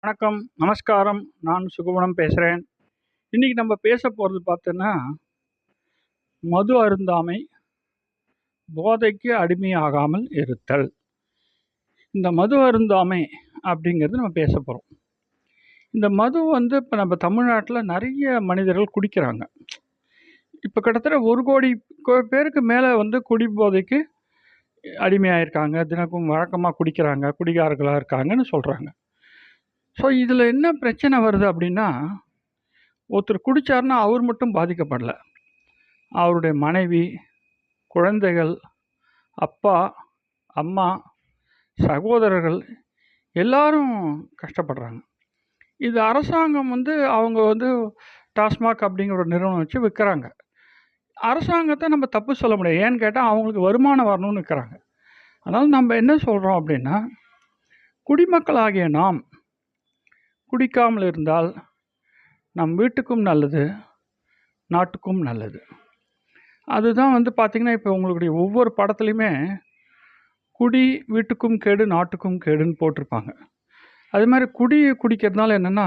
வணக்கம். நமஸ்காரம். நான் சுகுணம் பேசுகிறேன் இன்றைக்கி நம்ம பேச போகிறது பார்த்தோன்னா மது அருந்தாமை போதைக்கு அடிமையாகாமல் இருத்தல். இந்த மது அருந்தாமை அப்படிங்கிறது நம்ம பேச போகிறோம் இந்த மது வந்து இப்போ நம்ம தமிழ்நாட்டில் நிறைய மனிதர்கள் குடிக்கிறாங்க. இப்போ கிட்டத்தட்ட ஒரு கோடி கோ- பேருக்கு மேலே வந்து குடி போதைக்கு அடிமையாயிருக்காங்க. தினக்கும் வழக்கமாக குடிக்கிறாங்க. குடிகாரர்களாக இருக்காங்கன்னு சொல்கிறாங்க ஸோ இதில் என்ன பிரச்சனை வருது அப்படின்னா ஒருத்தர் குடிச்சாருன்னா அவர் மட்டும் பாதிக்கப்படல. அவருடைய மனைவி குழந்தைகள் அப்பா அம்மா சகோதரர்கள் எல்லாரும் கஷ்டப்படுறாங்க. இது அரசாங்கம் வந்து அவங்க வந்து டாஸ்மாக் அப்படிங்கிற ஒரு நிறுவனம் வச்சு விற்கிறாங்க அரசாங்கத்தை நம்ம தப்பு சொல்ல முடியாது. ஏன்னு கேட்டால் அவங்களுக்கு வருமானம் வரணும்னு விற்கிறாங்க அதனால் நம்ம என்ன சொல்கிறோம் அப்படின்னா குடிமக்களாகிய நாம் குடிக்காமல் இருந்தால் நம் வீட்டுக்கும் நல்லது நாட்டுக்கும் நல்லது. அதுதான் வந்து பார்த்திங்கன்னா இப்போ உங்களுடைய ஒவ்வொரு படத்துலையுமே குடி வீட்டுக்கும் கேடு நாட்டுக்கும் கேடுன்னு போட்டிருப்பாங்க. அது மாதிரி குடி குடிக்கிறதுனால என்னென்னா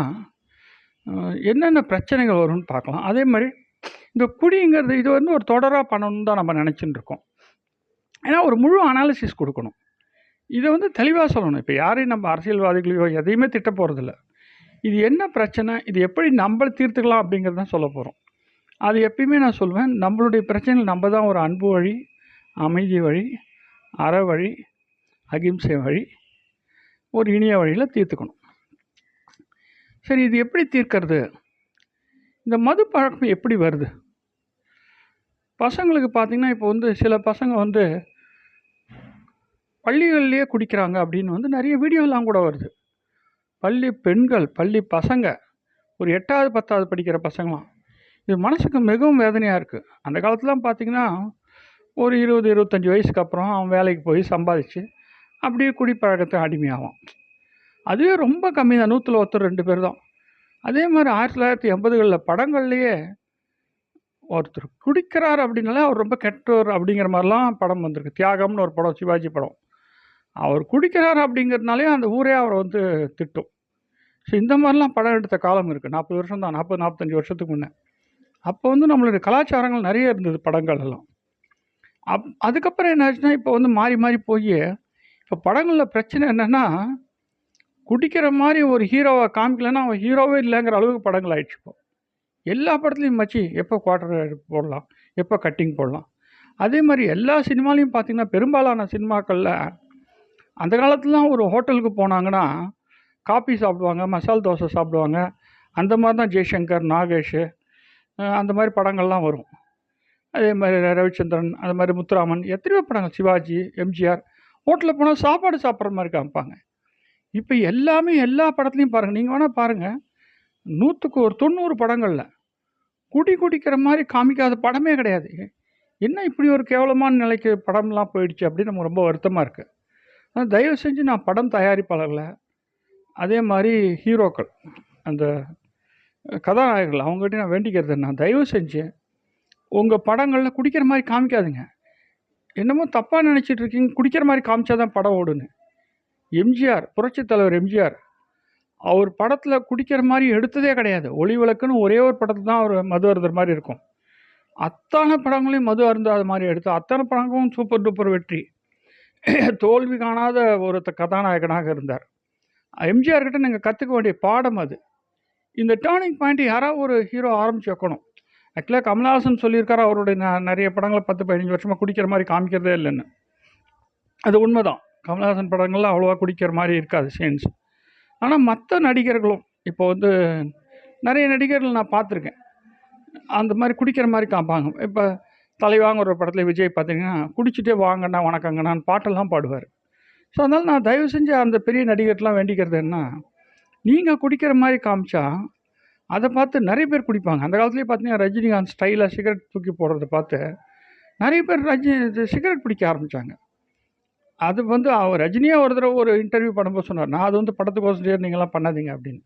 என்னென்ன பிரச்சனைகள் வரும்னு பார்க்கலாம். அதே மாதிரி இந்த குடிங்கிறது இது வந்து ஒரு தொடராக பண்ணணும்னு தான் நம்ம நினச்சின்னு இருக்கோம். ஏன்னா ஒரு முழு அனாலிசிஸ் கொடுக்கணும். இதை வந்து தெளிவாக சொல்லணும். இப்போ யாரையும் நம்ம அரசியல்வாதிகளையோ எதையுமே திட்ட போகிறதில்ல இது என்ன பிரச்சனை? இது எப்படி நம்ம தீர்த்துக்கலாம் அப்படிங்கிறது தான் சொல்ல போகிறோம் அது எப்பயுமே நான் சொல்லுவேன் நம்மளுடைய பிரச்சனை நம்ம தான் ஒரு அன்பு வழி அமைதி வழி அற வழி அகிம்சை வழி ஒரு இனிய வழியில் தீர்த்துக்கணும். சரி இது எப்படி தீர்க்கிறது? இந்த மது பழக்கம் எப்படி வருது? பசங்களுக்கு பார்த்திங்கன்னா இப்போ வந்து சில பசங்க வந்து பள்ளிகள்லேயே குடிக்கிறாங்க அப்படின்னு வந்து நிறைய வீடியோலாம் கூட வருது. பள்ளி பெண்கள் பள்ளி பசங்க ஒரு எட்டாவது பத்தாவது படிக்கிற பசங்களாம் இது மனசுக்கு மிகவும் வேதனையாக இருக்குது அந்த காலத்துலாம் பார்த்திங்கன்னா ஒரு இருபது இருபத்தஞ்சி வயசுக்கு அப்புறம் அவன் வேலைக்கு போய் சம்பாதிச்சு அப்படியே குடிப்பழக்கத்தை அடிமையாகும் அதுவே ரொம்ப கம்மி தான். நூற்றில் ஒருத்தர் ரெண்டு பேர் தான். அதே மாதிரி ஆயிரத்தி தொள்ளாயிரத்தி எண்பதுகளில் படங்கள்லேயே ஒருத்தர் குடிக்கிறார் அப்படின்னாலே அவர் ரொம்ப கெட்டவர் அப்படிங்கிற மாதிரிலாம் படம் வந்திருக்கு. தியாகம்னு ஒரு படம் சிவாஜி படம். அவர் குடிக்கிறார் அப்படிங்கிறதுனாலே அந்த ஊரே அவரை வந்து திட்டும். ஸோ இந்த மாதிரிலாம் படம் எடுத்த காலம் இருக்குது நாற்பது வருஷம் தான். நாற்பது நாற்பத்தஞ்சு வருஷத்துக்கு முன்னே. அப்போ வந்து நம்மளுடைய கலாச்சாரங்கள் நிறைய இருந்தது படங்கள் எல்லாம். அப் அதுக்கப்புறம் என்னாச்சுன்னா இப்போ வந்து மாறி மாறி போய் இப்போ படங்களில் பிரச்சனை என்னென்னா குடிக்கிற மாதிரி ஒரு ஹீரோவை காமிக்கலன்னா அவன் ஹீரோவே இல்லைங்கிற அளவுக்கு படங்கள் ஆயிடுச்சு இப்போ. எல்லா படத்துலையும் மச்சி எப்போ குவார்டர் போடலாம் எப்போ கட்டிங் போடலாம். அதே மாதிரி எல்லா சினிமாலையும் பார்த்தீங்கன்னா பெரும்பாலான சினிமாக்களில் அந்த காலத்துலலாம் ஒரு ஹோட்டலுக்கு போனாங்கன்னா காபி சாப்பிடுவாங்க மசால் தோசை சாப்பிடுவாங்க. அந்த மாதிரி தான் ஜெய்சங்கர் நாகேஷ் அந்த மாதிரி படங்கள்லாம் வரும். அதே மாதிரி ரவிச்சந்திரன் அது மாதிரி முத்துராமன் எத்தனையோ படங்கள். சிவாஜி எம்ஜிஆர். ஹோட்டலில் போனால் சாப்பாடு சாப்பிட்ற மாதிரி காமிப்பாங்க. இப்போ எல்லாமே எல்லா படத்துலையும் பாருங்கள் நீங்கள் வேணால் பாருங்கள் நூற்றுக்கு ஒரு தொண்ணூறு படங்களில் குடி குடிக்கிற மாதிரி காமிக்காத படமே கிடையாது. என்ன இப்படி ஒரு கேவலமான நிலைக்கு படம்லாம் போயிடுச்சு அப்படின்னு நமக்கு ரொம்ப வருத்தமாக இருக்குது தயவு செஞ்சு நான் படம் தயாரிப்பாளர்களை அதே மாதிரி ஹீரோக்கள் அந்த கதாநாயகர்கள் அவங்ககிட்ட நான் வேண்டிக்கிறது நான் தயவு செஞ்சு உங்கள் படங்களில் குடிக்கிற மாதிரி காமிக்காதுங்க. என்னமோ தப்பாக நினச்சிட்டு இருக்கீங்க குடிக்கிற மாதிரி காமிச்சா தான் படம் ஓடுன்னு. எம்ஜிஆர் புரட்சித் தலைவர் எம்ஜிஆர் அவர் படத்தில் குடிக்கிற மாதிரி எடுத்ததே கிடையாது. ஒளி விளக்குன்னு ஒரே ஒரு படத்தில் தான் அவர் மது அருந்தர் மாதிரி இருக்கும். அத்தனை படங்களையும் மது அருந்தாத மாதிரி எடுத்து அத்தனை படங்களும் சூப்பர் டூப்பர் வெற்றி. தோல்வி காணாத ஒரு கதாநாயகனாக இருந்தார். எம்ஜிஆர் கிட்ட நீங்கள் கற்றுக்க வேண்டிய பாடம் அது. இந்த டேர்னிங் பாயிண்ட் யாராவது ஒரு ஹீரோ ஆரம்பிச்சு வைக்கணும். ஆக்சுவலாக கமல்ஹாசன் சொல்லியிருக்காரு அவருடைய நிறைய படங்களை பத்து பதினஞ்சு வருஷமாக குடிக்கிற மாதிரி காமிக்கிறதே இல்லைன்னு. அது உண்மைதான். கமல்ஹாசன் படங்கள்லாம் அவ்வளோவா குடிக்கிற மாதிரி இருக்காது சீன்ஸ் ஆனால் மற்ற நடிகர்களும் இப்போ வந்து நிறைய நடிகர்கள் நான் பார்த்துருக்கேன். அந்த மாதிரி குடிக்கிற மாதிரி காமிப்பாங்க. இப்போ தலைவாங்க ஒரு படத்தில் விஜய் பார்த்தீங்கன்னா குடிச்சிட்டே வாங்கண்ணா வணக்கங்கண்ணான்னு பாட்டெல்லாம் பாடுவார். ஸோ அதனால் நான் தயவு செஞ்சு அந்த பெரிய நடிகர்லாம் வேண்டிக்கிறது என்ன நீங்கள் குடிக்கிற மாதிரி காமிச்சா அதை பார்த்து நிறைய பேர் குடிப்பாங்க. அந்த காலத்துலேயே பார்த்தீங்கன்னா ரஜினிகாந்த் ஸ்டைலாக சிகரெட் தூக்கி போடுறத பார்த்து நிறைய பேர் ரஜினி சிகரெட் பிடிக்க ஆரம்பித்தாங்க அது வந்து அவர் ரஜினியாக ஒரு தடவை ஒரு இன்டர்வியூ பண்ணும்போது சொன்னார் நான் அது வந்து படத்துக்கோசம் நீங்களாம் பண்ணாதீங்க அப்படின்னு.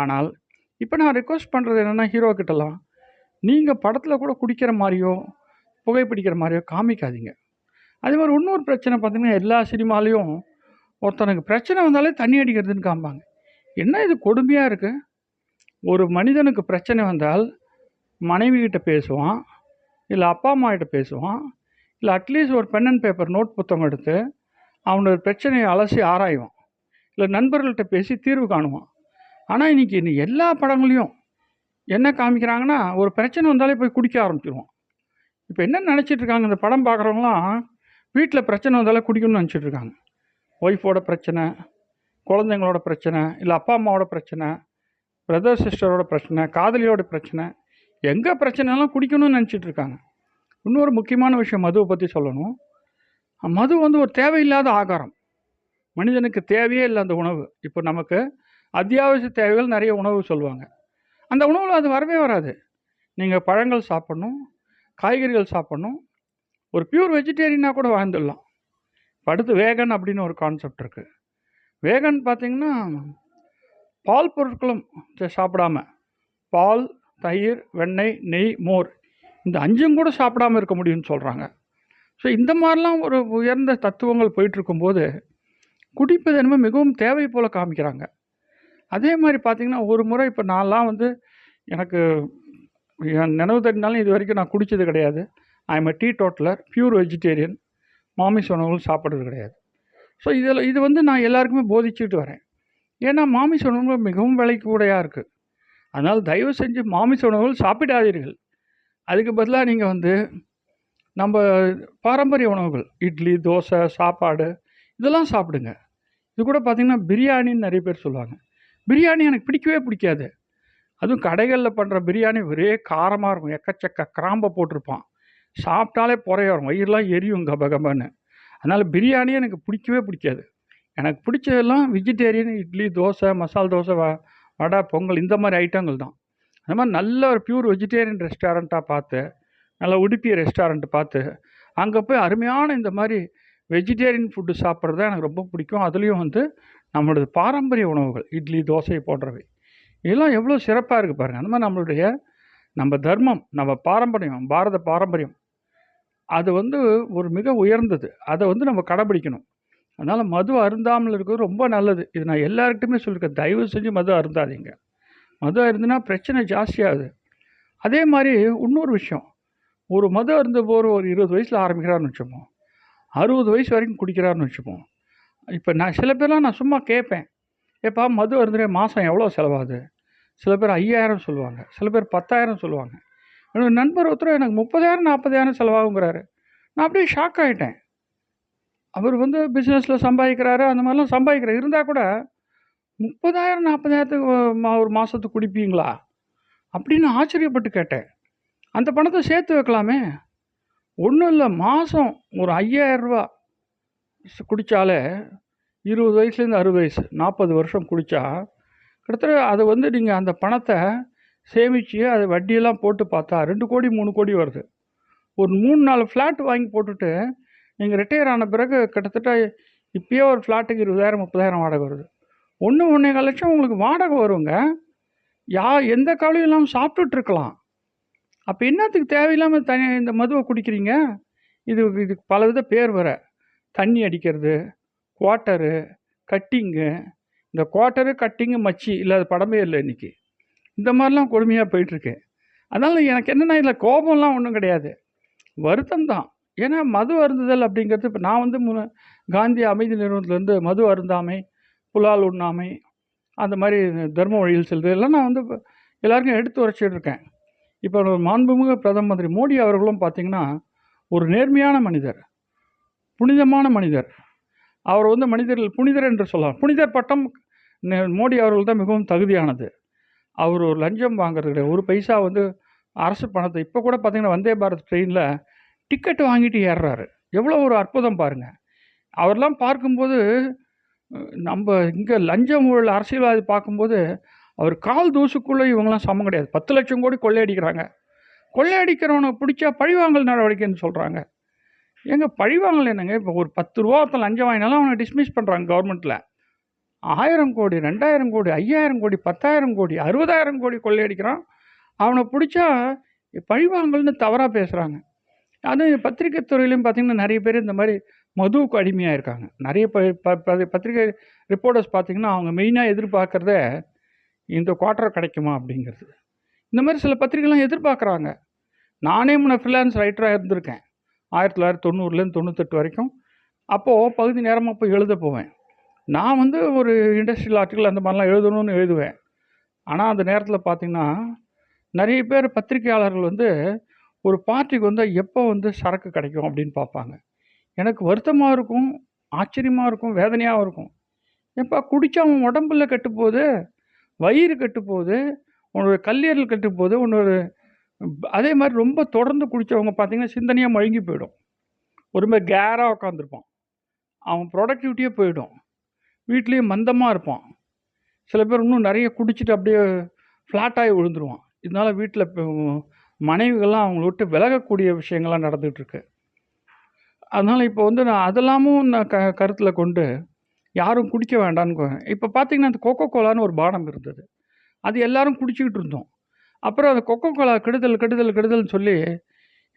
ஆனால் இப்போ நான் ரெக்வஸ்ட் பண்ணுறது என்னென்னா ஹீரோ கிட்டலாம். நீங்கள் படத்தில் கூட குடிக்கிற மாதிரியோ புகைப்பிடிக்கிற மாதிரியோ காமிக்காதீங்க. அதே மாதிரி இன்னொரு பிரச்சனை பார்த்தீங்கன்னா எல்லா சினிமாலேயும் ஒருத்தனுக்கு பிரச்சனை வந்தாலே தண்ணி அடிக்கிறதுன்னு காமிப்பாங்க. என்ன இது கொடுமையாக இருக்குது ஒரு மனிதனுக்கு பிரச்சனை வந்தால் மனைவி கிட்ட பேசுவான் இல்லை அப்பா அம்மா கிட்ட பேசுவான் இல்லை அட்லீஸ்ட் ஒரு பென் அண்ட் பேப்பர் நோட் புத்தகம் எடுத்து அவனோட பிரச்சனையை அலசி ஆராய்வான். இல்லை நண்பர்கள்ட்ட பேசி தீர்வு காணுவான். ஆனால் இன்றைக்கி இன்னும் எல்லா படங்களையும் என்ன காமிக்கிறாங்கன்னா ஒரு பிரச்சனை வந்தாலே போய் குடிக்க ஆரம்பிச்சிருவான். இப்போ என்ன நினச்சிட்டு இருக்காங்க இந்த படம் பார்க்குறவங்களாம் வீட்டில் பிரச்சனை வந்தாலும் குடிக்கணும்னு நினச்சிட்டு இருக்காங்க ஒய்ஃபோட பிரச்சனை குழந்தைங்களோட பிரச்சனை இல்லை அப்பா அம்மாவோட பிரச்சனை பிரதர் சிஸ்டரோட பிரச்சனை காதலியோட பிரச்சனை எங்கே பிரச்சனைலாம் குடிக்கணும்னு நினச்சிட்ருக்காங்க. இன்னொரு முக்கியமான விஷயம் மதுவை பற்றி சொல்லணும். மது வந்து ஒரு தேவையில்லாத ஆகாரம். மனிதனுக்கு தேவையே இல்லை அந்த உணவு. இப்போ நமக்கு அத்தியாவசிய தேவைகள் நிறைய உணவு சொல்லுவாங்க. அந்த உணவில் அது வரவே வராது. நீங்கள் பழங்கள் சாப்பிட்ணும் காய்கறிகள் சாப்பிட்ணும். ஒரு பியூர் வெஜிடேரியனாக கூட வாழ்ந்துடலாம். இப்ப அடுத்து வேகன் அப்படின்னு ஒரு கான்செப்ட் இருக்குது வேகன் பார்த்திங்கன்னா பால் பொருட்களும் சாப்பிடாம பால் தயிர் வெண்ணெய் நெய் மோர் இந்த அஞ்சும் கூட சாப்பிடாம இருக்க முடியும்னு சொல்கிறாங்க ஸோ இந்த மாதிரிலாம் ஒரு உயர்ந்த தத்துவங்கள் போயிட்டுருக்கும்போது குடிப்பது என்னமோ மிகவும் தேவை போல் காமிக்கிறாங்க. அதே மாதிரி பார்த்திங்கன்னா ஒரு முறை இப்போ நான்லாம் வந்து எனக்கு என் நினைவு தெரிஞ்சாலும் இது வரைக்கும் நான் குடித்தது கிடையாது. I am teetotaller pure vegetarian மாமிச உணவுகள் சாப்பிட்றது கிடையாது. ஸோ இதில் இது வந்து நான் எல்லாருக்குமே போதிச்சுட்டு வரேன். ஏன்னா மாமிச உணவுகள் மிகவும் விலைக்கு கூடையாக இருக்குது அதனால் தயவு செஞ்சு மாமிச உணவுகள் சாப்பிடாதீர்கள். அதுக்கு பதிலாக நீங்கள் வந்து நம்ம பாரம்பரிய உணவுகள் இட்லி தோசை சாப்பாடு இதெல்லாம் சாப்பிடுங்க. இது கூட பார்த்திங்கன்னா பிரியாணின்னு நிறைய பேர் சொல்லுவாங்க. பிரியாணி எனக்கு பிடிக்கவே பிடிக்காது. அதுவும் கடைகளில் பண்ணுற பிரியாணி ஒரே காரமாக இருக்கும். எக்கச்சக்க கிராம்பை போட்டிருப்பான். சாப்பிட்டாலே புறையோரும் வயிறுலாம் எரியும் கப கபன்னு அதனால் பிரியாணியே எனக்கு பிடிக்கவே பிடிக்காது. எனக்கு பிடிச்சதெல்லாம் வெஜிடேரியன் இட்லி தோசை மசால் தோசை வ வடை பொங்கல் இந்த மாதிரி ஐட்டங்கள் தான். அந்த மாதிரி நல்ல ஒரு பியூர் வெஜிடேரியன் ரெஸ்டாரண்ட்டாக பார்த்து நல்ல உடுப்பி ரெஸ்டாரண்ட் பார்த்து அங்கே போய் அருமையான இந்த மாதிரி வெஜிடேரியன் ஃபுட்டு சாப்பிட்றது தான் எனக்கு ரொம்ப பிடிக்கும். அதுலேயும் வந்து நம்மளது பாரம்பரிய உணவுகள் இட்லி தோசை போன்றவை. இதெல்லாம் எவ்வளோ சிறப்பாக இருக்குது பாருங்கள் அந்த மாதிரி நம்மளுடைய நம்ம தர்மம் நம்ம பாரம்பரியம் பாரத பாரம்பரியம் அது வந்து ஒரு மிக உயர்ந்தது. அதை வந்து நம்ம கடைபிடிக்கணும். அதனால் மது அருந்தாமல் இருக்கிறது ரொம்ப நல்லது. இது நான் எல்லாருக்கிட்டுமே சொல்லியிருக்கேன் தயவு செஞ்சு மது அருந்தாதீங்க. மது அருந்துனா பிரச்சனை ஜாஸ்தியாகுது. அதே மாதிரி இன்னொரு விஷயம். ஒரு மது அருந்த போகிற ஒரு இருபது வயசில் ஆரம்பிக்கிறாருன்னு வச்சுப்போம். அறுபது வயசு வரைக்கும் குடிக்கிறாருன்னு வச்சுப்போம். இப்போ நான் சில பேர்லாம் நான் சும்மா கேட்பேன். ஏப்பா மது அருந்துற மாதம் எவ்வளோ செலவாகுது? சில பேர் ஐயாயிரம் சொல்லுவாங்க சில பேர் பத்தாயிரம் சொல்லுவாங்க. என்னோட நண்பர் ஒருத்தர் எனக்கு முப்பதாயிரம் நாற்பதாயிரம் செலவாகுங்கிறாரு. நான் அப்படியே ஷாக் ஆகிட்டேன் அவர் வந்து பிஸ்னஸில் சம்பாதிக்கிறாரு அந்த மாதிரிலாம் சம்பாதிக்கிறார். இருந்தால் கூட முப்பதாயிரம் நாற்பதாயிரத்துக்கு ஒரு மாதத்துக்கு குடிப்பீங்களா? அப்படின்னு ஆச்சரியப்பட்டு கேட்டேன். அந்த பணத்தை சேர்த்து வைக்கலாமே? ஒன்றும் இல்லை மாதம் ஒரு ஐயாயிரரூபா குடித்தாலே இருபது வயசுலேருந்து அறுபது வயசு நாற்பது வருஷம் குடித்தா கிட்டத்தட்ட அதை வந்து நீங்கள் அந்த பணத்தை சேமித்து அதை வட்டியெல்லாம் போட்டு பார்த்தா ரெண்டு கோடி மூணு கோடி வருது. ஒரு மூணு நாலு ஃப்ளாட் வாங்கி போட்டுட்டு நீங்கள் ரிட்டையர் ஆன பிறகு கிட்டத்தட்ட இப்போயே ஒரு ஃப்ளாட்டுக்கு இருபதாயிரம் முப்பதாயிரம் வாடகை வருது. ஒன்று ஒன்றே லட்சம் உங்களுக்கு வாடகை வருங்க. யா எந்த கவலையும் இல்லாமல் சாப்பிட்டுட்ருக்கலாம் அப்போ என்னத்துக்கு தேவையில்லாமல் தனி இந்த மதுவை குடிக்கிறீங்க? இது இதுக்கு பலவித பேர் வர தண்ணி அடிக்கிறது குவாட்டரு கட்டிங்கு இந்த குவாட்டரு கட்டிங்கு மச்சி இல்லாத படமே இல்லை இன்றைக்கி இந்த மாதிரிலாம் கொடுமையாக போயிட்டுருக்கு. அதனால் எனக்கு என்னென்னா இதில் கோபம்லாம் ஒன்றும் கிடையாது. வருத்தம் தான் ஏன்னா மது அருந்துதல் அப்படிங்கிறது இப்போ நான் வந்து மு காந்தி அமைதி நிறுவனத்துலேருந்து மது அருந்தாமை புலால் உண்ணாமை அந்த மாதிரி தர்ம வழியில் செல்வது எல்லாம் நான் வந்து எல்லாருக்கும் எடுத்து உரைச்சிட்டு இருக்கேன் இப்போ மாண்புமிகு பிரதம மந்திரி மோடி அவர்களும் பார்த்தீங்கன்னா ஒரு நேர்மையான மனிதர். புனிதமான மனிதர். அவர் வந்து மனிதர்கள் புனிதர் என்று சொல்லலாம். புனிதர் பட்டம் மோடி அவர்கள் தான் மிகவும் தகுதியானது. அவர் ஒரு லஞ்சம் வாங்குறது கிடையாது. ஒரு பைசா வந்து அரசு பணத்தை இப்போ கூட பார்த்தீங்கன்னா வந்தே பாரத் ட்ரெயினில் டிக்கெட் வாங்கிட்டு ஏறுறாரு. எவ்வளோ ஒரு அற்புதம் பாருங்கள் அவரெல்லாம் பார்க்கும்போது நம்ம இங்கே லஞ்சம் ஊழல் அரசியல்வாதி பார்க்கும்போது அவர் கால் தூசுக்குள்ளே இவங்கெல்லாம் சமம் கிடையாது. பத்து லட்சம் கோடி கொள்ளையடிக்கிறாங்க. கொள்ளையடிக்கிறவனை பிடிச்சா பழிவாங்கல் நடவடிக்கைன்னு சொல்கிறாங்க ஏங்க பழிவாங்கல் என்னங்க? இப்போ ஒரு பத்து ரூபா ஒருத்தன் லஞ்சம் வாங்கினாலும் அவனை டிஸ்மிஸ் பண்ணுறாங்க கவர்மெண்ட்டில் ஆயிரம் கோடி ரெண்டாயிரம் கோடி ஐயாயிரம் கோடி பத்தாயிரம் கோடி அறுபதாயிரம் கோடி கொள்ளையடிக்கிறான். அவனை பிடிச்சா பழிவாங்கல்னு தவறாக பேசுகிறாங்க அதுவும் பத்திரிக்கை துறையிலையும் பார்த்தீங்கன்னா நிறைய பேர் இந்த மாதிரி மதுவுக்கு அடிமையாக இருக்காங்க நிறைய ப ப- பத்திரிகை ரிப்போர்ட்டர்ஸ் பார்த்தீங்கன்னா அவங்க மெயினாக எதிர்பார்க்குறதே இந்த குவார்ட்டர் கிடைக்குமா அப்படிங்கிறது. இந்த மாதிரி சில பத்திரிகைலாம் எதிர்பார்க்குறாங்க. நானே முன்ன ஃப்ரீலான்ஸ் ரைட்டராக இருந்திருக்கேன். ஆயிரத்தி தொள்ளாயிரத்தி தொண்ணூறுலேருந்து தொண்ணூத்தெட்டு வரைக்கும். அப்போது பகுதி நேரமாக போய் எழுத போவேன். நான் வந்து ஒரு இண்டஸ்ட்ரியல் ஆர்டிக்கல் அந்த மாதிரிலாம் எழுதணும்னு எழுதுவேன். ஆனால் அந்த நேரத்தில் பார்த்திங்கன்னா நிறைய பேர் பத்திரிகையாளர்கள் வந்து ஒரு பார்ட்டிக்கு வந்து எப்போ வந்து சரக்கு கிடைக்கும் அப்படின்னு பார்ப்பாங்க. எனக்கு வருத்தமாக இருக்கும் ஆச்சரியமாக இருக்கும் வேதனையாகவும் இருக்கும். எப்போ குடித்தா அவன் உடம்புல கெட்டு வயிறு கெட்டு உன்னோட கல்லீரல் கெட்டு உன்னோட அதே மாதிரி ரொம்ப தொடர்ந்து குடித்தவங்க பார்த்தீங்கன்னா சிந்தனையாக மழுங்கி போயிடும். ஒரு மாதிரி கேராக உட்காந்துருப்பான் அவன் ப்ரொடக்டிவிட்டியே போயிடும். வீட்லேயும் மந்தமாக இருப்பான். சில பேர் இன்னும் நிறைய குடிச்சிட்டு அப்படியே ஃப்ளாட்டாகி விழுந்துருவான். இதனால் வீட்டில் மனைவிகள்லாம் அவங்கள விட்டு விலகக்கூடிய விஷயங்கள்லாம் நடந்துகிட்ருக்கு அதனால் இப்போ வந்து நான் அதெல்லாமும் நான் க கருத்தில் கொண்டு யாரும் குடிக்க வேண்டான்னு இப்போ பார்த்திங்கன்னா அந்த கொக்கோ கோலான்னு ஒரு பானம் இருந்தது. அது எல்லாரும் குடிச்சிக்கிட்டு இருந்தோம். அப்புறம் அந்த கொக்கோ கோலா கெடுதல் கெடுதல் கெடுதல்னு சொல்லி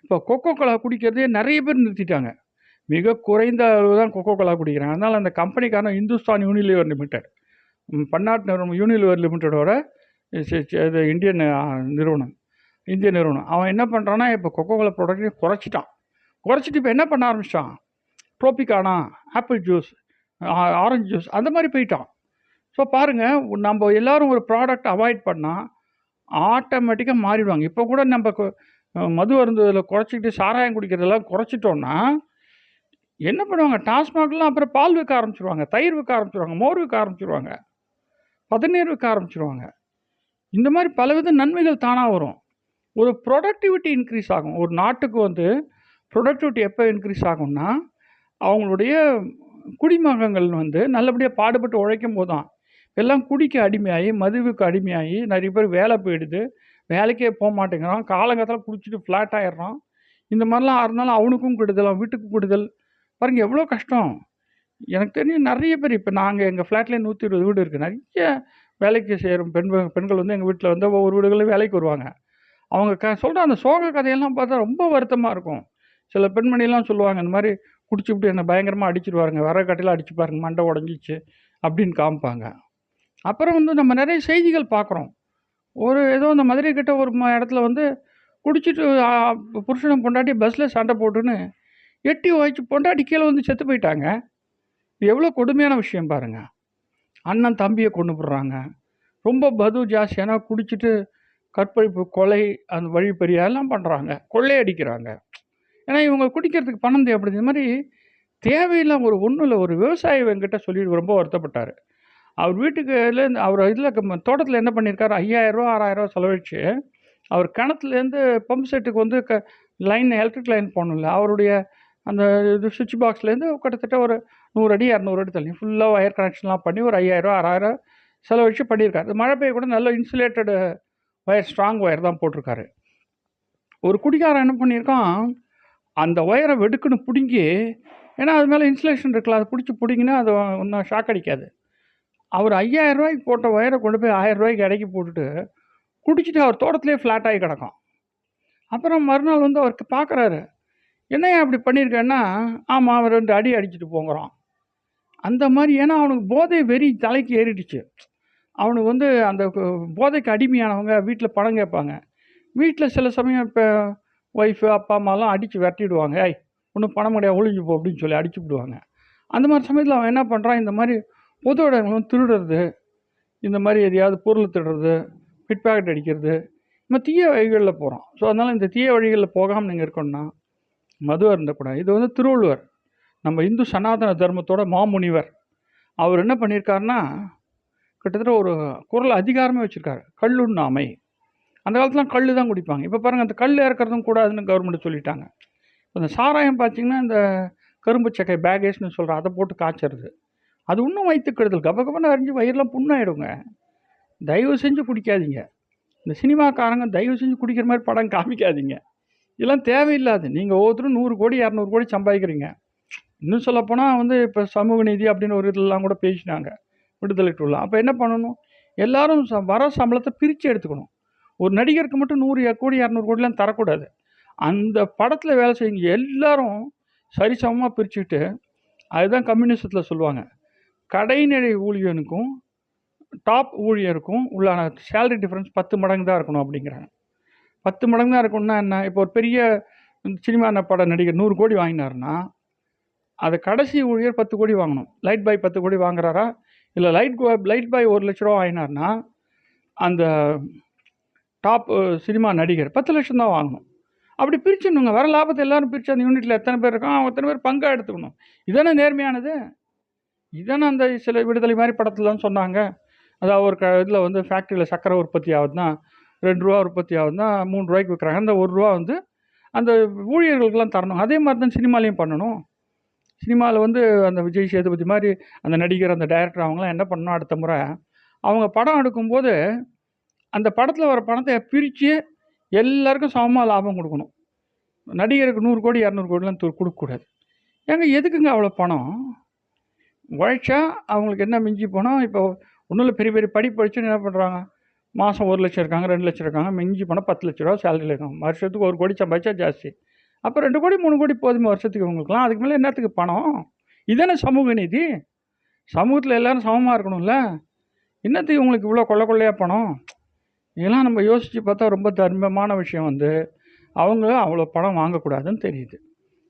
இப்போ கொக்கோ கோலா குடிக்கிறதே நிறைய பேர் நிறுத்திட்டாங்க. மிக குறைந்த அளவு தான் கொக்கோ கோலா குடிக்கிறாங்க. அதனால் அந்த கம்பெனிக்கான இந்துஸ்தான் யூனிலிவர் லிமிடெட் பன்னாட்டு நிறுவனம் யூனிலிவர் லிமிட்டடோட இது இந்தியன் நிறுவனம். இந்திய நிறுவனம். அவன் என்ன பண்ணுறான்னா இப்போ கொக்கோ கோலா ப்ராடக்ட்டையும் குறைச்சிட்டான். குறைச்சிட்டு இப்போ என்ன பண்ண ஆரம்பிச்சிட்டான்? Tropicana apple juice orange juice அந்த மாதிரி போயிட்டான். ஸோ பாருங்கள் நம்ம எல்லாரும் ஒரு ப்ராடக்ட் அவாய்ட் பண்ணால் ஆட்டோமேட்டிக்காக மாறிடுவாங்க. இப்போ கூட நம்ம கொ- மது அருந்துவதில் குறைச்சிக்கிட்டு சாராயம் குடிக்கிறதெல்லாம் குறைச்சிட்டோன்னா என்ன பண்ணுவாங்க? டாஸ்மாக்லாம் அப்புறம் பால் விற்க ஆரம்பிச்சிருவாங்க தயிர் விற்க ஆரம்பிச்சிருவாங்க மோர் விற்க ஆரம்பிச்சிருவாங்க பதநீர் விற்க ஆரம்பிச்சிருவாங்க. இந்த மாதிரி பலவித நன்மைகள் தானாக வரும். ஒரு ப்ரொடக்டிவிட்டி இன்க்ரீஸ் ஆகும். ஒரு நாட்டுக்கு வந்து ப்ரொடக்டிவிட்டி எப்போ இன்க்ரீஸ் ஆகும்னா அவங்களுடைய குடிமகங்கள் வந்து நல்லபடியாக பாடுபட்டு உழைக்கும் போது தான் எல்லாம் குடிக்க அடிமையாகி மதுவுக்கு அடிமையாகி நிறைய பேர் வேலை போயிடுது. வேலைக்கே போக மாட்டேங்கிறான். காலங்காலத்தில் குடிச்சிட்டு ஃப்ளாட் ஆயிடுறான். இந்த மாதிரிலாம் ஆறுனாலும் அவனுக்கும் கெடுதல் அவன் வீட்டுக்கும் கெடுதல். பாருங்கள் எவ்வளோ கஷ்டம். எனக்கு தெரிஞ்சு நிறைய பேர் இப்போ நாங்கள் எங்கள் ஃப்ளாட்லேயே நூற்றி இருபது வீடு இருக்குது நிறைய வேலைக்கு செய்கிற பெண் பெண்கள் வந்து எங்கள் வீட்டில் வந்து ஒவ்வொரு வீடுகளிலும் வேலைக்கு வருவாங்க. அவங்க க சொல்கிற அந்த சோக கதையெல்லாம் பார்த்தா ரொம்ப வருத்தமாக இருக்கும். சில பெண்மணிலாம் சொல்லுவாங்க இந்த மாதிரி குடிச்சுப்புட்டு என்னை பயங்கரமாக அடிச்சிருவாருங்க. வர கட்டையில் அடிச்சு பாருங்க மண்டை உடஞ்சிச்சு அப்படின்னு காமிப்பாங்க. அப்புறம் வந்து நம்ம நிறைய செய்திகள் பார்க்குறோம். ஒரு ஏதோ இந்த மதுரை கிட்ட ஒரு இடத்துல வந்து குடிச்சிட்டு புருஷனை கொண்டாட்டி பஸ்ஸில் சண்டை போட்டுன்னு எட்டி வாய்ச்சி பொண்டாட்டி கீழே வந்து செத்து போயிட்டாங்க. எவ்வளோ கொடுமையான விஷயம் பாருங்கள் அண்ணன் தம்பியை கொண்டு போடுறாங்க ரொம்ப பது ஜாஸ்தியான குடிச்சிட்டு கற்பழிப்பு கொலை அந்த வழிப்பறி எல்லாம் பண்ணுறாங்க கொள்ளையடிக்கிறாங்க. ஏன்னா இவங்க குடிக்கிறதுக்கு பணம் தேவைப்படுது இந்த மாதிரி தேவையில்லாம ஒரு ஒன்றும் இல்லை. ஒரு விவசாயி என்கிட்ட சொல்லிட்டு ரொம்ப வருத்தப்பட்டார். அவர் வீட்டுக்கு அவர் இதில் தோட்டத்தில் என்ன பண்ணியிருக்காரு ஐயாயிரரூவா ஆறாயிரரூவா செலவழிச்சு அவர் கிணத்துலேருந்து பம்ப் செட்டுக்கு வந்து க லைன் எலக்ட்ரிக் லைன் போகணும்ல. அவருடைய அந்த இது சுவிட்ச் பாக்ஸ்லேருந்து கிட்டத்தட்ட ஒரு நூறு அடி இரநூறு அடி தள்ளி ஃபுல்லாக ஒயர் கனெக்ஷன்லாம் பண்ணி ஒரு ஐயாயிரம் ஆறாயிரம் செலவழித்து பண்ணியிருக்காரு. மழை பெய்ய கூட நல்ல இன்சுலேட்டடு ஒயர் ஸ்ட்ராங் ஒயர் தான் போட்டிருக்காரு. ஒரு குடிகாரன் என்ன பண்ணியிருக்கான் அந்த ஒயரை வெடுக்குன்னு பிடுங்கி ஏன்னா அது மேலே இன்சுலேஷன் இருக்குல்ல அதை பிடிச்சி பிடிங்கினா அது ஒன்றும் ஷாக் அடிக்காது. அவர் ஐயாயிரம் ரூபாய்க்கு போட்ட ஒயரை கொண்டு போய் ஆயிரம் ரூபாய்க்கு இடைக்கு போட்டுட்டு குடிச்சிட்டு அவர் தோட்டத்திலே ஃப்ளாட் ஆகி கிடக்கும் அப்புறம் மறுநாள் வந்து அவருக்கு பார்க்குறாரு என்னையா அப்படி பண்ணியிருக்கேன்னா ஆமாம் அவர் ரெண்டு அடி அடிச்சுட்டு போங்கிறான். அந்த மாதிரி ஏன்னா அவனுக்கு போதை வெறி தலைக்கு ஏறிடுச்சு. அவனுக்கு வந்து அந்த போதைக்கு அடிமையானவங்க வீட்டில் பணம் கேட்பாங்க. வீட்டில் சில சமயம் இப்போ ஒய்ஃபு அப்பா அம்மாலாம் அடித்து விரட்டிடுவாங்க. ஐய் ஒன்றும் பணம் கிடையாது ஒழிஞ்சு போ அப்படின்னு சொல்லி அடிச்சு விடுவாங்க. அந்த மாதிரி சமயத்தில் அவன் என்ன பண்ணுறான் இந்த மாதிரி பொது இடங்களும் திருடுறது இந்த மாதிரி எதையாவது பொருள் திருடுறது பிட் பேக்கெட் அடிக்கிறது நம்ம தீய வழிகளில் போகிறோம் ஸோ அதனால் இந்த தீய வழிகளில் போகாமல் நீங்கள் இருக்கணும்னா மது அருந்தக்கூடாது இது வந்து திருவள்ளுவர். நம்ம இந்து சனாதன தர்மத்தோட மாமுனிவர். அவர் என்ன பண்ணியிருக்காருன்னா கிட்டத்தட்ட ஒரு குரல் அதிகாரமே வச்சுருக்காரு. கல்லுண்ணாமை அந்த காலத்துலாம் கல் தான் குடிப்பாங்க. இப்போ பாருங்கள் அந்த கல் இறக்கிறதும் கூடாதுன்னு கவர்மெண்ட் சொல்லிட்டாங்க. அந்த சாராயம் பார்த்தீங்கன்னா இந்த கரும்பு சக்கை பேகேஜ்னு சொல்கிறோம் அதை போட்டு காய்ச்சறது. அது இன்னும் வயிற்று கெடுதல். கப கபன்னு அறிஞ்சு வயிறுலாம் புண்ணாயிடுங்க. தயவு செஞ்சு குடிக்காதீங்க. இந்த சினிமாக்காரங்க தயவு செஞ்சு குடிக்கிற மாதிரி படம் காமிக்காதீங்க. இதெல்லாம் தேவையில்லாது. நீங்கள் ஒவ்வொருத்தரும் நூறு கோடி இரநூறு கோடி சம்பாதிக்கிறீங்க. இன்னும் சொல்லப்போனால் வந்து இப்போ சமூக நீதி அப்படின்னு ஒரு இதெல்லாம் கூட பேசினாங்க. விடுதலை டூலாம் அப்போ என்ன பண்ணணும்? எல்லாரும் ச- வர சம்பளத்தை பிரித்து எடுத்துக்கணும். ஒரு நடிகருக்கு மட்டும் நூறு கோடி இரநூறு கோடிலாம் தரக்கூடாது. அந்த படத்தில் வேலை செய்யுங்க. எல்லாரும் சரிசமமாக பிரிச்சுக்கிட்டு அதுதான் கம்யூனிசத்தில் சொல்லுவாங்க. கடைநிலை ஊழியனுக்கும் டாப் ஊழியருக்கும் உள்ளான சேலரி டிஃப்ரென்ஸ் பத்து மடங்கு தான் இருக்கணும் அப்படிங்கிறாங்க. பத்து மடங்கு தான் இருக்கும்னா என்ன? இப்போ ஒரு பெரிய சினிமா பட நடிகர் நூறு கோடி வாங்கினாருன்னா அது கடைசி ஊழியர் பத்து கோடி வாங்கணும். லைட் பாய் பத்து கோடி வாங்குறாரா? இல்லை லைட் லைட் பாய் ஒரு லட்ச ரூபா வாங்கினார்னா அந்த டாப் சினிமா நடிகர் பத்து லட்சம் தான் வாங்கணும். அப்படி பிரிச்சுடணுங்க. வர லாபத்தை எல்லாரும் பிரித்து அந்த யூனிட்டில் எத்தனை பேர் இருக்கோம் அவங்க எத்தனை பேர் பங்காக எடுத்துக்கணும்? இதானே நேர்மையானது? இதானே அந்த சில விடுதலை மாதிரி படத்துலலாம் சொன்னாங்க. அதாவது ஒரு க இதில் வந்து ஃபேக்ட்ரியில் சக்கரை உற்பத்தி ஆகுதுன்னா ரெண்டு ரூபா உற்பத்தி ஆகுதுன்னா மூணு ரூபாய்க்கு விற்கிறாங்க. அந்த ஒரு ரூபா வந்து அந்த ஊழியர்களுக்கெல்லாம் தரணும். அதே மாதிரி தான் சினிமாலையும் பண்ணணும். சினிமாவில் வந்து அந்த விஜய் சேதுபதி மாதிரி அந்த நடிகர் அந்த டைரக்டர் அவங்களாம் என்ன பண்ணணும்? அடுத்த முறை அவங்க படம் எடுக்கும்போது அந்த படத்தில் வர பணத்தை பிரித்து எல்லாருக்கும் சமமாக லாபம் கொடுக்கணும். நடிகருக்கு நூறு கோடி இரநூறு கோடிலாம் கொடுக்கக்கூடாது. ஏங்க எதுக்குங்க அவ்வளோ பணம்? உழைச்சா அவங்களுக்கு என்ன மிஞ்சி போனால் இப்போ ஒன்றும் இல்லை பெரிய பெரிய படிப்பு படிச்சு என்ன பண்ணுறாங்க மாதம் ஒரு லட்சம் இருக்காங்க ரெண்டு லட்சம் இருக்காங்க மிஞ்சி போனால் பத்து லட்ச ரூபா சேலரியில் இருக்காங்க. வருஷத்துக்கு ஒரு கோடி சம்பாதிச்சா ஜாஸ்தி. அப்போ ரெண்டு கோடி மூணு கோடி போதுமே வருஷத்துக்கு உங்களுக்குலாம் அதுக்கு மேலே என்னத்துக்கு பணம்? இதானே சமூக நீதி. சமூகத்தில் எல்லோரும் சமமாக இருக்கணும்ல. என்னத்துக்கு உங்களுக்கு இவ்வளோ கொள்ள கொள்ளையாக பணம்? இதெல்லாம் நம்ம யோசித்து பார்த்தா ரொம்ப தர்மமான விஷயம் வந்து அவங்க அவ்வளோ பணம் வாங்கக்கூடாதுன்னு தெரியுது.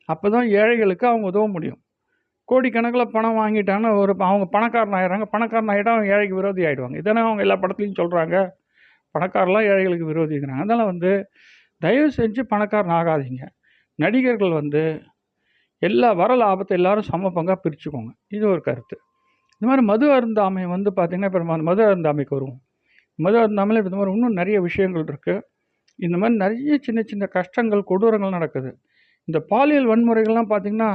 அப்போ தான் ஏழைகளுக்கு அவங்க உதவ முடியும். கோடிக்கணக்கில் பணம் வாங்கிட்டாங்கன்னா ஒரு அவங்க பணக்காரன் ஆயிடுறாங்க. பணக்காரன் ஆகிட்டா அவங்க ஏழைக்கு விரோதி ஆகிடுவாங்க இதானே அவங்க எல்லா படத்துலையும் சொல்கிறாங்க பணக்காரெலாம் ஏழைகளுக்கு விரோதிக்கிறாங்க அதனால் வந்து தயவு செஞ்சு பணக்காரன் ஆகாதீங்க. நடிகர்கள் வந்து எல்லா வர லாபத்தை எல்லாரும் சம பங்காக பிரிச்சுக்கோங்க. இது ஒரு கருத்து. இந்த மாதிரி மது அருந்தாமை வந்து பார்த்திங்கன்னா இப்போ மது அருந்தாமைக்கு வருவோம். மது அருந்தாமையில் இந்த மாதிரி இன்னும் நிறைய விஷயங்கள் இருக்குது இந்த மாதிரி நிறைய சின்ன சின்ன கஷ்டங்கள் கொடூரங்கள் நடக்குது. இந்த பாலியல் வன்முறைகள்லாம் பார்த்திங்கன்னா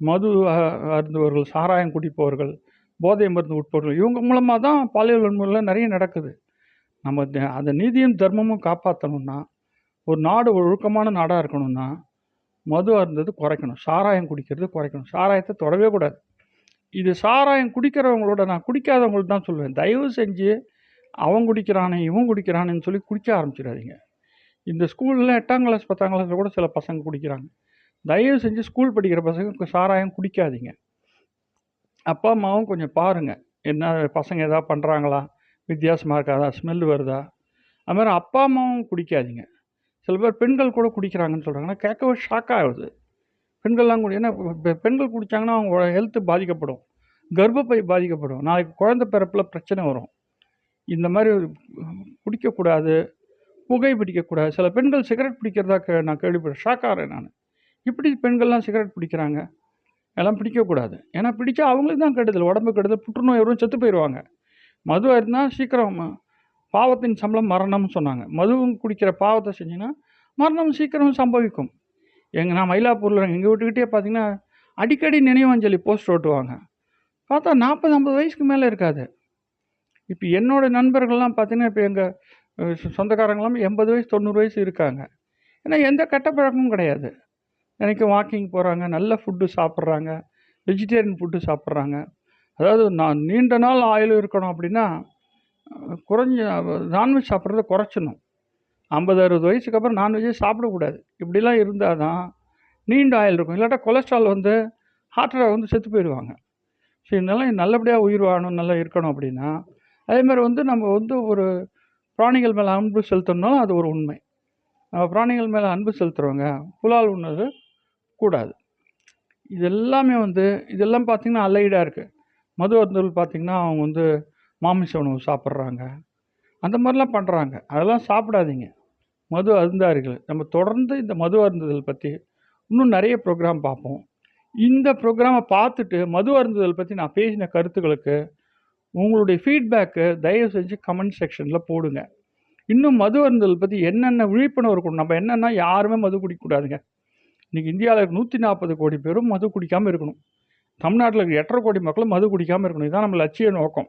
மது அ- சாராயம் குடிப்பவர்கள் போதை மருந்து உட்பவர்கள் இவங்க மூலமாக தான் பாலியல் வன்முறைலாம் நிறைய நடக்குது. நம்ம த- அந்த நீதியும் தர்மமும் காப்பாற்றணும்னா ஒரு நாடு ஒழுக்கமான நாடாக இருக்கணும்னா மது அருந்தது குறைக்கணும் சாராயம் குடிக்கிறது குறைக்கணும். சாராயத்தை தொடவே கூடாது. இது சாராயம் குடிக்கிறவங்களோட நான் குடிக்காதவங்களுக்கு தான் சொல்லுவேன் தயவு செஞ்சு அவன் குடிக்கிறானே இவன் குடிக்கிறானேன்னு சொல்லி குடிக்க ஆரம்பிச்சிடாதீங்க. இந்த ஸ்கூலில் எட்டாம் கிளாஸ் பத்தாம் கிளாஸில் கூட சில பசங்க குடிக்கிறாங்க. தயவு செஞ்சு ஸ்கூல் படிக்கிற பசங்க சாராயம் குடிக்காதீங்க. அப்பா அம்மாவும் கொஞ்சம் பாருங்கள் என்ன பசங்க எதாவது பண்ணுறாங்களா வித்தியாசமாக இருக்காதா? ஸ்மெல் வருதா? அது மாதிரி அப்பா அம்மாவும் குடிக்காதீங்க. சில பேர் பெண்கள் கூட குடிக்கிறாங்கன்னு சொல்கிறாங்கன்னா கேட்கவே ஷாக் ஆகுது. பெண்கள்லாம் குடி ஏன்னா பெண்கள் குடித்தாங்கன்னா அவங்க ஹெல்த்து பாதிக்கப்படும். கர்ப்பப்பை பாதிக்கப்படும். நாளைக்கு குழந்தை பிறப்பில் பிரச்சனை வரும். இந்த மாதிரி குடிக்கக்கூடாது புகை பிடிக்கக்கூடாது. சில பெண்கள் சிகரெட் பிடிக்கிறதா கே நான் கேள்விப்பட்டேன். ஷாக் ஆகிறேன் நான். இப்படி பெண்கள்லாம் சிகரெட் பிடிக்கிறாங்க. எல்லாம் பிடிக்கக்கூடாது ஏன்னா பிடிச்சா அவங்களுக்கு தான் கெடுதல். உடம்பு கெடுதல். புற்றுநோய் வரும் செத்து போயிடுவாங்க. மது இருந்தால் சீக்கிரம் பாவத்தின் சம்பளம் மரணம்னு சொன்னாங்க. மதுவும் குடிக்கிற பாவத்தை செஞ்சிங்கன்னா மரணம் சீக்கிரம் சம்பவிக்கும். எங்கள் நான் மயிலாப்பூரில் எங்கள் வீட்டுக்கிட்டே பார்த்தீங்கன்னா அடிக்கடி நினைவஞ்சலி போஸ்ட் ஓட்டுவாங்க. பார்த்தா நாற்பது ஐம்பது வயசுக்கு மேலே இருக்காது. இப்போ என்னோட நண்பர்கள்லாம் பார்த்தீங்கன்னா இப்போ எங்கள் சொந்தக்காரங்களாம் எண்பது வயசு தொண்ணூறு வயசு இருக்காங்க. ஏன்னா எந்த கெட்ட பழக்கமும் கிடையாது. எனக்கு வாக்கிங் போகிறாங்க நல்ல ஃபுட்டு சாப்பிட்றாங்க வெஜிடேரியன் ஃபுட்டு சாப்பிட்றாங்க. அதாவது நான் நீண்ட நாள் ஆயில் இருக்கணும் அப்படின்னா குறைஞ்ச நான்வெஜ் சாப்பிட்றத குறைச்சணும் ஐம்பது அறுபது வயசுக்கு அப்புறம் நான்வெஜ்ஜே சாப்பிடக்கூடாது. இப்படிலாம் இருந்தால் தான் நீண்ட ஆயில் இருக்கும். இல்லாட்டா கொலஸ்ட்ரால் வந்து ஹார்ட் வந்து செத்து போயிடுவாங்க. ஸோ இதெல்லாம் நல்லபடியாக உயிர் வாழணும் நல்லா இருக்கணும் அப்படின்னா அதேமாதிரி வந்து நம்ம வந்து ஒரு பிராணிகள் மேலே அன்பு செலுத்தணும்னாலும் அது ஒரு உண்மை. நம்ம பிராணிகள் மேலே அன்பு செலுத்துறவங்க புலால் உண்ணது கூடாது. இது எல்லாமே வந்து இதெல்லாம் பார்த்திங்கன்னா அலைடாக இருக்குது மது அருந்தல் பார்த்திங்கன்னா அவங்க வந்து மாமிச உணவு சாப்பிட்றாங்க. அந்த மாதிரிலாம் பண்ணுறாங்க அதெல்லாம் சாப்பிடாதீங்க. மது அருந்தார்கள் நம்ம தொடர்ந்து இந்த மது அருந்துதல் பற்றி இன்னும் நிறைய ப்ரோக்ராம் பார்ப்போம். இந்த ப்ரோக்ராமை பார்த்துட்டு மது அருந்துதல் பற்றி நான் பேசின கருத்துக்களுக்கு உங்களுடைய ஃபீட்பேக்கு தயவு செஞ்சு கமெண்ட் செக்ஷனில் போடுங்க. இன்னும் மது அருந்துதல் பற்றி என்னென்ன விழிப்புணர்வு இருக்கணும் நம்ம என்னென்னா யாருமே மது குடிக்கக்கூடாதுங்க இன்றைக்கி இந்தியாவில் நூற்றி நாற்பது கோடி பேரும் மது குடிக்காமல் இருக்கணும். தமிழ்நாட்டில் இருக்கிற எட்டரை கோடி மக்களும் மது குடிக்காமல் இருக்கணும். இதுதான் நம்ம லட்சிய நோக்கம்.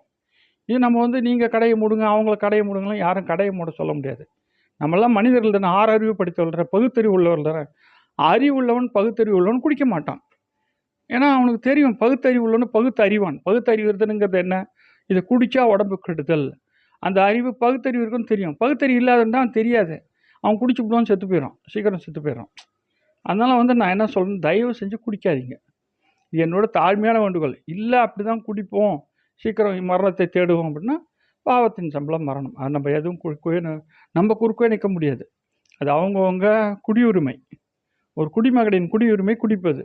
இது நம்ம வந்து நீங்கள் கடையை மூடுங்க அவங்கள கடையை மூடுங்கலாம் யாரும் கடையை மூட சொல்ல முடியாது. நம்மளாம் மனிதர்கள் தானே ஆறு அறிவு படித்தவர்கள் பகுத்தறிவு உள்ளவர் தானே. அறிவு உள்ளவன் பகுத்தறிவு உள்ளவன் குடிக்க மாட்டான். ஏன்னா அவனுக்கு தெரியும் பகுத்தறிவு உள்ளவன் பகுத்தறிவான் பகுத்தறிவுறதுங்கிறது என்ன? இதை குடித்தா உடம்பு கெடுதல். அந்த அறிவு பகுத்தறிவு இருக்குன்னு தெரியும். பகுத்தறிவு இல்லாதவன் தான் தெரியாது. அவன் குடிச்சு விடுவான் செத்து போயிடும் சீக்கிரம் செத்து போயிடும் அதனால் வந்து நான் என்ன சொல்கிறேன் தயவு செஞ்சு குடிக்காதீங்க. இது என்னோட தாழ்மையான வேண்டுகோள். இல்லை அப்படி தான் குடிப்போம். சீக்கிரம் மரணத்தை தேடுவோம் அப்படின்னா பாவத்தின் சம்பளம் மரணம். அது நம்ம எதுவும் குறுக்கவே நம்ம குறுக்கவே நிற்க முடியாது. அது அவங்கவுங்க குடியுரிமை. ஒரு குடிமகனின் குடியுரிமை குடிப்பது.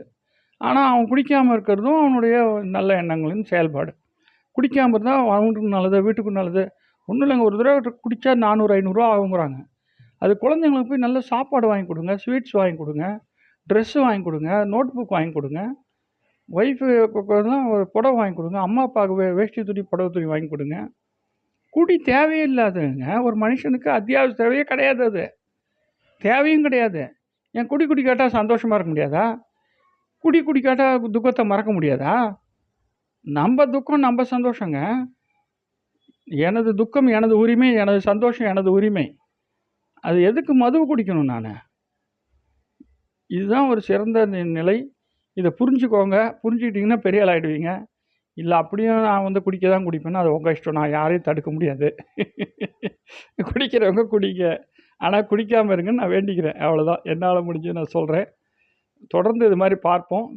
ஆனால் அவன் குடிக்காமல் இருக்கிறதும் அவனுடைய நல்ல எண்ணங்களின் செயல்பாடு. குடிக்காமல் இருந்தால் அவனுக்கு நல்லது வீட்டுக்கு நல்லது. ஒன்றும் இல்லைங்க ஒரு தடவை குடித்தா நானூறு ஐநூறுரூவா ஆகுங்கிறாங்க. அது குழந்தைங்களுக்கு போய் நல்ல சாப்பாடு வாங்கி கொடுங்க ஸ்வீட்ஸ் வாங்கி கொடுங்க. ட்ரெஸ்ஸு வாங்கி கொடுங்க நோட் புக் வாங்கி கொடுங்க. ஒய்ஃபுக்குலாம் தான் ஒரு புடவை வாங்கி கொடுங்க அம்மா அப்பாவுக்கு வே வேஷ்டி துணி புடவை துணி வாங்கி கொடுங்க. குடி தேவையே இல்லாததுங்க ஒரு மனுஷனுக்கு அத்தியாவசிய தேவையே கிடையாது அது. தேவையும் கிடையாது. என் குடி குடி கேட்டால் சந்தோஷமாக இருக்க முடியாதா? குடி குடி கேட்டால் துக்கத்தை மறக்க முடியாதா? நம்ம துக்கம் நம்ம சந்தோஷங்க. எனது துக்கம் எனது உரிமை எனது சந்தோஷம் எனது உரிமை. அது எதுக்கு மது குடிக்கணும் நான்? இதுதான் ஒரு சிறந்த நிலை. இதை புரிஞ்சுக்கோங்க. புரிஞ்சுக்கிட்டிங்கன்னா பெரிய ஆள் ஆகிடுவீங்க இல்லை அப்படியும் நான் வந்து குடிக்க தான் குடிப்பேன்னா அது உங்கள் இஷ்டம். நான் யாரையும் தடுக்க முடியாது. குடிக்கிறவங்க குடிங்க. ஆனால் குடிக்காமல் இருங்கன்னு நான் வேண்டிக்கிறேன். அவ்வளோதான் என்னால் முடிஞ்சு நான் சொல்கிறேன் தொடர்ந்து இது மாதிரி பார்ப்போம்.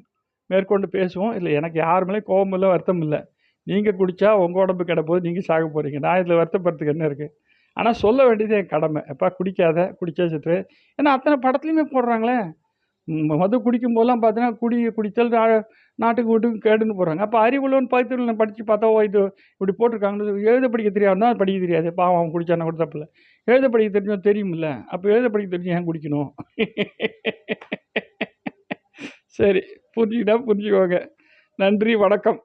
மேற்கொண்டு பேசுவோம். இல்லை எனக்கு யாருமே கோபம் இல்லை வருத்தம் இல்லை. நீங்கள் குடித்தா உங்கள் உடம்பு கிடப்போது நீங்கள் சாக போகிறீங்க நான் இதில் வருத்தப்படுறதுக்கு என்ன இருக்குது ஆனால் சொல்ல வேண்டியது என் கடமை. எப்பா குடிக்காத குடிச்சா செத்து ஏன்னா அத்தனை படத்துலையுமே போடுறாங்களே. மது குடிக்கும் போதெல்லாம் பார்த்தீங்கன்னா குடி குடித்தல் நா- நாட்டுக்கு வீட்டுக்கு கேடுன்னு போகிறாங்க அப்போ அறிவுள்ளவன் பகுதியில் படித்து பார்த்தா ஓ இது இப்படி போட்டிருக்காங்கன்னு எழுத படிக்க தெரியாதுன்னா அது படிக்க தெரியாது. பாவம் அவன் குடித்தானா கூட தப்பில்ல எழுத படிக்க தெரிஞ்சோ தெரியுமில்ல அப்போ எழுத படிக்க தெரிஞ்சு ஏன் குடிக்கணும்? சரி புரிஞ்சுக்கிட்டா புரிஞ்சுக்கோங்க. நன்றி வணக்கம்.